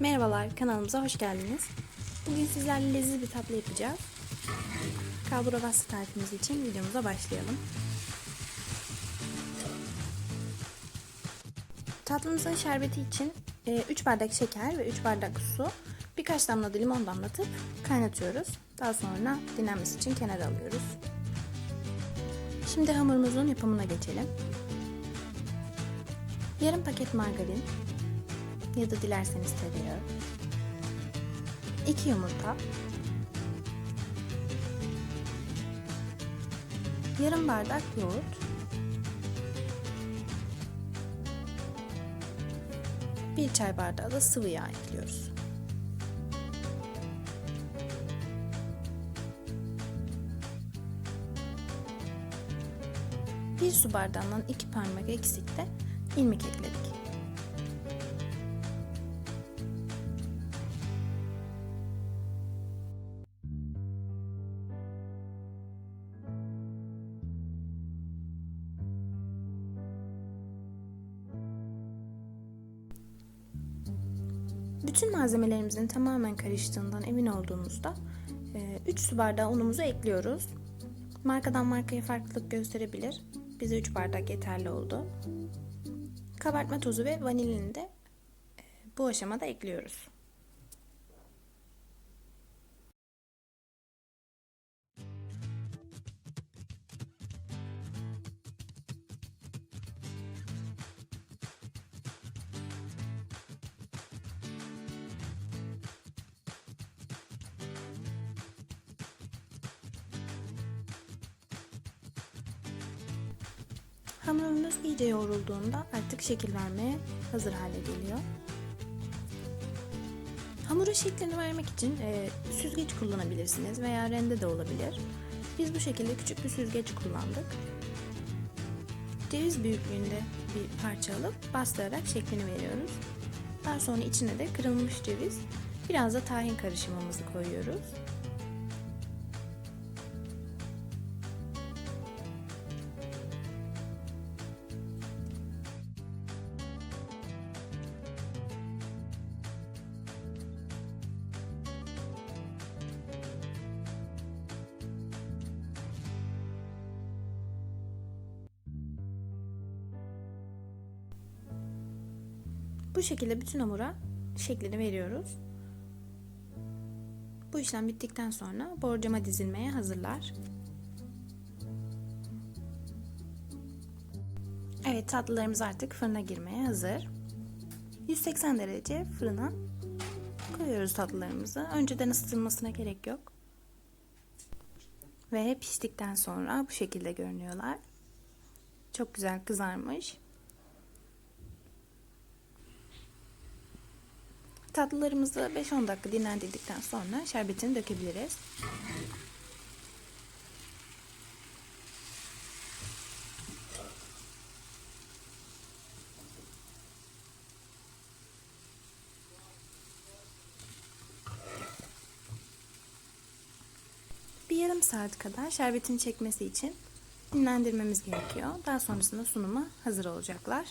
Merhabalar, kanalımıza hoş geldiniz. Bugün sizlerle leziz bir tatlı yapacağız. Kalbura bastı tarifimiz için videomuza başlayalım. Tatlımızın şerbeti için 3 bardak şeker ve 3 bardak su, birkaç damla da limon damlatıp kaynatıyoruz. Daha sonra dinlenmesi için kenara alıyoruz. Şimdi hamurumuzun yapımına geçelim. Yarım paket margarin, ya da dilerseniz tereyağı. 2 yumurta. Yarım bardak yoğurt. 1 çay bardağı da sıvı yağ ekliyoruz. Bir su bardağından 2 parmak eksikte ilmik ekledik. Bütün malzemelerimizin tamamen karıştığından emin olduğumuzda 3 su bardağı unumuzu ekliyoruz. Markadan markaya farklılık gösterebilir. Bize 3 bardak yeterli oldu. Kabartma tozu ve vanilini de bu aşamada ekliyoruz. Hamurumuz iyice yoğrulduğunda artık şekil vermeye hazır hale geliyor. Hamurun şeklini vermek için e, süzgeç kullanabilirsiniz veya rende de olabilir. Biz bu şekilde küçük bir süzgeç kullandık. Ceviz büyüklüğünde bir parça alıp bastırarak şeklini veriyoruz. Daha sonra içine de kırılmış ceviz, biraz da tahin karışımımızı koyuyoruz. Bu şekilde bütün hamura şeklini veriyoruz. Bu işlem bittikten sonra borcama dizilmeye hazırlar. Evet tatlılarımız artık fırına girmeye hazır. 180 derece fırına koyuyoruz tatlılarımızı. Önceden ısıtılmasına gerek yok. Ve piştikten sonra bu şekilde görünüyorlar. Çok güzel kızarmış. Tatlılarımızı 5-10 dakika dinlendirdikten sonra şerbetini dökebiliriz. Bir yarım saat kadar şerbetini çekmesi için dinlendirmemiz gerekiyor. Daha sonrasında sunuma hazır olacaklar.